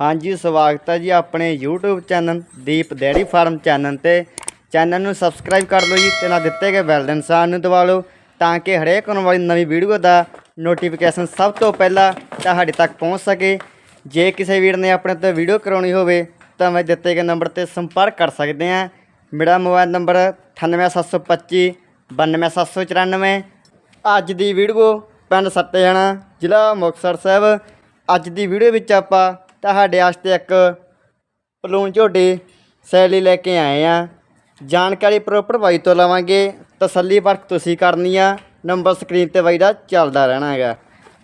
ਹਾਂਜੀ, ਸਵਾਗਤ ਹੈ ਜੀ ਆਪਣੇ YouTube channel Deep dairy farm channel ਤੇ। ਚੈਨਲ ਨੂੰ ਸਬਸਕ੍ਰਾਈਬ ਕਰ ਲਓ ਜੀ ਤੇ ਨਾਲ ਦਿੱਤੇ ਗਏ ਬੈਲ ਦੇ ਨਿਸ਼ਾਨ ਨੂੰ ਦਬਾ ਲਓ ਤਾਂ ਕਿ ਹਰੇਕ ਆਉਣ ਵਾਲੀ ਨਵੀਂ ਵੀਡੀਓ ਦਾ ਨੋਟੀਫਿਕੇਸ਼ਨ ਸਭ ਤੋਂ ਪਹਿਲਾਂ ਤੁਹਾਡੇ ਤੱਕ ਪਹੁੰਚ ਸਕੇ। ਜੇ ਕਿਸੇ ਵੀਰ ਨੇ ਆਪਣੇ ਤੋਂ ਵੀਡੀਓ ਕਰਾਉਣੀ ਹੋਵੇ ਤਾਂ ਮੈਂ ਦਿੱਤੇ ਗਏ ਨੰਬਰ ਤੇ ਸੰਪਰਕ ਕਰ ਸਕਦੇ ਆ ਮੇਰਾ ਮੋਬਾਈਲ ਨੰਬਰ 98725 92794 ਅੱਜ ਦੀ ਵੀਡੀਓ ਪਿੰਡ ਸੱਤੇਜਾਣਾ ਜ਼ਿਲ੍ਹਾ ਮੁਕਤਸਰ ਸਾਹਿਬ। ਅੱਜ ਦੀ ਵੀਡੀਓ ਵਿੱਚ ਆਪਾਂ ਤੁਹਾਡੇ ਵਾਸਤੇ ਇੱਕ ਪਲੂਨ ਝੋਟੀ ਸੈਲੀ ਲੈ ਕੇ ਆਏ ਆ ਜਾਣਕਾਰੀ ਪ੍ਰੋਪਰ ਬਾਈ ਤੋਂ ਲਵਾਂਗੇ। ਤਸੱਲੀ ਪਰਖ ਤੁਸੀਂ ਕਰਨੀ ਆ। ਨੰਬਰ ਸਕਰੀਨ ਤੇ ਬਾਈ ਦਾ ਚੱਲਦਾ ਰਹਿਣਾ ਹੈਗਾ।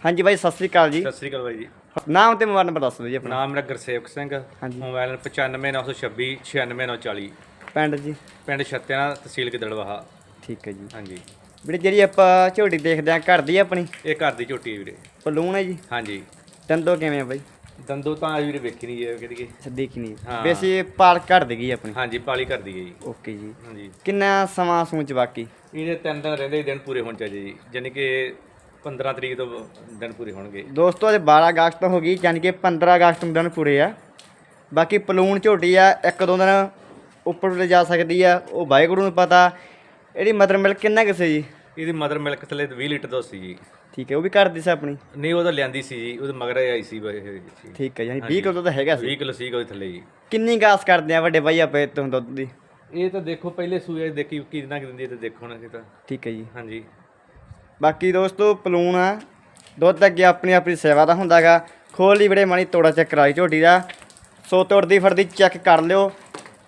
ਹਾਂਜੀ ਬਾਈ ਸਤਿ ਸ੍ਰੀ ਅਕਾਲ ਜੀ। ਸਤਿ ਸ੍ਰੀ ਅਕਾਲ ਬਾਈ ਜੀ। ਨਾਮ ਤੇ ਮੋਬਾਈਲ ਨੰਬਰ ਦੱਸ ਦਿਓ ਜੀ ਆਪਣਾ। ਨਾਮ ਮੇਰਾ ਗੁਰਸੇਵਕ ਸਿੰਘ। ਹਾਂਜੀ। ਮੋਬਾਈਲ 95926 96940 ਪਿੰਡ ਜੀ। ਪਿੰਡ ਛੱਤਿਆਣਾ ਤਹਿਸੀਲ ਗਿੱਦੜਵਾਹਾ। ਠੀਕ ਹੈ ਜੀ। ਹਾਂਜੀ। ਵੀਰੇ ਜਿਹੜੀ ਆਪਾਂ ਝੋਟੀ ਦੇਖਦੇ ਆ ਘਰ ਦੀ ਆਪਣੀ? ਇਹ ਘਰ ਦੀ ਝੋਟੀ ਹੈ ਵੀਰੇ। ਪਲੂਨ ਹੈ ਜੀ। ਹਾਂਜੀ। ਦੰਦੋ ਕਿਵੇਂ ਆ ਬਾਈ? ਦੰਦੋ ਤਾਂ ਅੱਜ ਵੀਰੇ ਵੇਖੀ ਨਹੀਂ ਹੈ ਕਿਹਦੀ ਦੇਖੀ ਨਹੀਂ। ਹਾਂ। ਵੈਸੇ ਪਾਲ ਘਰ ਦੀ ਗਈ ਆਪਣੀ? ਹਾਂਜੀ ਪਾਲੀ ਘਰ ਦੀ ਹੈ ਜੀ। ਓਕੇ ਜੀ। ਹਾਂਜੀ। ਕਿੰਨਾ ਸਮਾਂ ਸੂਚ ਬਾਕੀ? ਇਹਦੇ ਤਿੰਨ ਦਿਨ ਰਹਿੰਦੇ ਦਿਨ ਪੂਰੇ ਹੋਣ ਚਾਹੀਦੇ ਜੀ। ਯਾਨੀ ਕਿ 15 ਤਰੀਕ ਤੋਂ ਦਿਨ ਪੂਰੇ ਹੋਣਗੇ। ਦੋਸਤੋ ਅੱਜ 12 ਅਗਸਤ ਹੋ ਗਈ ਯਾਨੀ ਕਿ 15 ਅਗਸਤ ਨੂੰ ਦਿਨ ਪੂਰੇ ਆ। ਬਾਕੀ ਪਲੂਨ ਝੋਟੀ ਆ ਇੱਕ ਦੋ ਦਿਨ ਉੱਪਰ ਲੈ ਜਾ ਸਕਦੀ ਆ ਉਹ ਵਾਹਿਗੁਰੂ ਨੂੰ ਪਤਾ। ਇਹਦੀ ਮਦਰ ਮਿਲਕ ਕਿੰਨਾ ਕਿਸੇ ਜੀ? ਇਹਦੀ ਮਦਰ ਮਿਲਕ ਥੱਲੇ 20 ਲੀਟਰ ਦਾ ਸੀ ਜੀ। ਠੀਕ ਹੈ ਉਹ ਵੀ ਘਰ ਦੀ ਸੀ ਆਪਣੀ? ਨਹੀਂ ਉਹ ਤਾਂ ਲਿਆਂਦੀ ਸੀ ਜੀ ਉਹਦੇ ਮਗਰ ਆਈ ਸੀ ਬਈ ਇਹ ਠੀਕ ਹੈ ਯਾਨੀ 20 ਕਿਲੋ ਤਾਂ ਹੈਗਾ ਸੀ? 20 ਕਿਲੋ ਸੀ ਉਹਦੇ ਥੱਲੇ ਜੀ। ਕਿੰਨੀ ਗਾਸ ਕਰਦੇ ਆ ਵੱਡੇ ਭਾਈ ਆਪੇ ਤੋਂ ਦੁੱਧ ਦੀ? ਇਹ ਤਾਂ ਦੇਖੋ ਪਹਿਲੇ ਸੂਏ ਦੇਖੀ ਕਿੰਨਾ ਕੁ ਦਿੰਦੀ ਹੈ ਤੇ ਦੇਖੋ ਨਾ ਕਿਤਾ ਠੀਕ ਹੈ ਜੀ। ਹਾਂਜੀ। ਬਾਕੀ ਦੋਸਤੋ ਪਲੂਣ ਆ। ਦੁੱਧ ਅੱਗੇ ਆਪਣੀ ਆਪਣੀ ਸੇਵਾ ਦਾ ਹੁੰਦਾਗਾ ਖੋਲ ਲਈ ਵੀਰੇ ਮਾਣੀ ਤੋੜਾ ਚੈੱਕ ਕਰਾਈ ਝੋਟੀ ਦਾ। ਸੋ ਤੋੜਦੀ ਫੜਦੀ ਚੈੱਕ ਕਰ ਲਿਓ।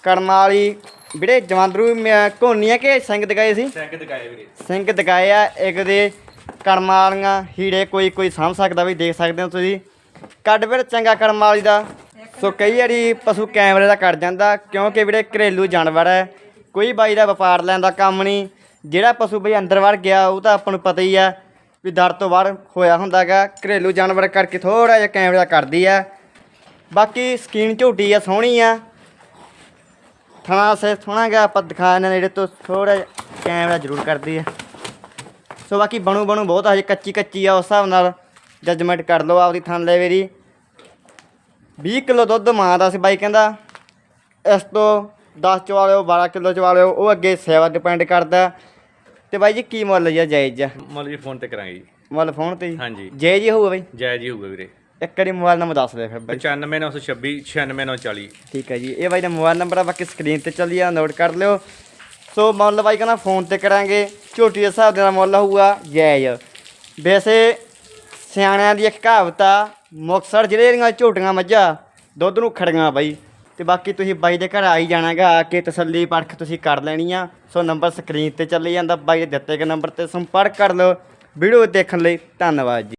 ਕਰਮਾ ਵਾਲੀ ਵੀਰੇ ਜਵਾਂਦਰੂ ਘੋਨੀਆਂ ਕਿ ਸਿੰਘ ਦਗਾਏ ਸੀ? ਸੈਂਕ ਦਿਖਾਏ ਵੀਰੇ। ਸਿੰਘ ਦਗਾਏ ਆ ਇੱਕ ਦੇ ਕਰਮਾਂ ਵਾਲੀਆਂ ਹੀੜੇ ਕੋਈ ਕੋਈ ਸਮਝ ਸਕਦਾ ਵੀ ਦੇਖ ਸਕਦੇ ਹੋ ਤੁਸੀਂ। ਕੱਢ ਵੀਰ ਚੰਗਾ ਕਰਮਾਂ ਵਾਲੀ ਦਾ। ਸੋ ਕਈ ਵਾਰੀ ਪਸ਼ੂ ਕੈਮਰੇ ਦਾ ਕੱਢ ਜਾਂਦਾ ਕਿਉਂਕਿ ਵੀਰੇ ਘਰੇਲੂ ਜਾਨਵਰ ਹੈ। ਕੋਈ ਬਾਈ ਦਾ ਵਪਾਰ ਲੈਣ ਦਾ ਕੰਮ ਨਹੀਂ। ਜਿਹੜਾ ਪਸ਼ੂ ਬਈ ਅੰਦਰ ਵੜ ਗਿਆ ਉਹ ਤਾਂ ਆਪਾਂ ਨੂੰ ਪਤਾ ਹੀ ਆ ਵੀ ਦਰ ਤੋਂ ਬਾਹਰ ਹੋਇਆ ਹੁੰਦਾਗਾ। ਘਰੇਲੂ ਜਾਨਵਰ ਕਰਕੇ ਥੋੜਾ ਜਿਹਾ ਕੈਮਰਾ ਕਰਦੀ ਆ। ਬਾਕੀ ਸਕੀਨ ਝੋਟੀ ਆ ਸੋਹਣੀ ਆ। ਥਣਾ ਸੇ ਸੋਹਣਾ ਗਾ ਆਪਾਂ ਦਿਖਾ ਇਹਨਾਂ ਨੇੜੇ ਤੋਂ ਥੋੜਾ ਕੈਮਰਾ ਜ਼ਰੂਰ ਕਰਦੀ ਆ ਸੋ ਬਾਕੀ ਬਣੂ ਬਣੂ ਬਹੁਤ ਹਜੇ ਕੱਚੀ ਕੱਚੀ ਆ ਉਸ ਹਿਸਾਬ ਨਾਲ ਜੱਜਮੈਂਟ ਕਰ ਲਓ ਆਪਦੀ ਥਣ ਲੈ ਵੇਰੀ। 20 ਕਿਲੋ ਦੁੱਧ ਮਾਂ ਦਾ ਸੀ ਬਾਈ ਕਹਿੰਦਾ। ਇਸ ਤੋਂ 10 ਚਵਾ ਲਿਓ 12 ਕਿਲੋ ਚਵਾ ਲਿਓ ਉਹ ਅੱਗੇ ਸੇਵਾ ਡਿਪੈਂਡ ਕਰਦਾ। ਤੇ ਬਾਈ ਜੀ ਕੀ ਮੁੱਲ ਜੀ ਜਾਇਜ਼ ਆ? ਮੁੱਲ ਜੀ ਫੋਨ ਤੇ ਕਰਾਂਗੇ ਜੀ। ਮੁੱਲ ਫੋਨ ਤੇ ਜੀ? ਹਾਂਜੀ। ਜਾਇਜ਼ ਹੀ ਹੋਊਗਾ ਬਾਈ? ਜਾਇਜ਼ ਹੀ ਹੋਊਗਾ ਵੀਰੇ। ਇੱਕ ਵਾਰੀ ਮੋਬਾਈਲ ਨੰਬਰ ਦੱਸ ਦੇ ਫਿਰ ਬਾਈ। 95926 96940 ਠੀਕ ਹੈ ਜੀ ਇਹ ਬਾਈ ਦਾ ਮੋਬਾਈਲ ਨੰਬਰ ਆ ਬਾਕੀ ਸਕਰੀਨ ਤੇ ਚੱਲੀ ਆ ਨੋਟ ਕਰ ਲਿਓ। ਸੋ ਮੁੱਲ ਬਾਈ ਕਹਿੰਦਾ ਫੋਨ ਤੇ ਕਰਾਂਗੇ ਝੋਟੀ ਦੇ ਹਿਸਾਬ ਦੇ ਨਾਲ ਮੁੱਲ ਹੋਊਗਾ ਜਾਇਜ਼ ਵੈਸੇ ਸਿਆਣਿਆਂ ਦੀ ਇੱਕ ਕਹਾਵਤ ਆ ਮੁਕਤਸਰ ਜ਼ਿਲ੍ਹੇ ਦੀਆਂ ਝੋਟੀਆਂ ਮੱਝਾਂ ਦੁੱਧ ਨੂੰ ਖੜੀਆਂ ਬਾਈ। ਤੇ ਬਾਕੀ ਤੁਸੀਂ ਬਾਈ ਦੇ ਘਰ ਆਈ ਜਾਣਾਗਾ ਆ ਕੇ ਤਸੱਲੀ ਪਰਖ ਤੁਸੀਂ ਕਰ ਲੈਣੀ ਆ। ਸੋ ਨੰਬਰ ਸਕਰੀਨ ਤੇ ਚੱਲੀ ਜਾਂਦਾ ਬਾਈ ਦੇ ਦਿੱਤੇ ਗਏ ਨੰਬਰ ਤੇ ਸੰਪਰਕ ਕਰ ਲਓ। ਵੀਡੀਓ ਦੇਖਣ ਲਈ ਧੰਨਵਾਦ ਜੀ।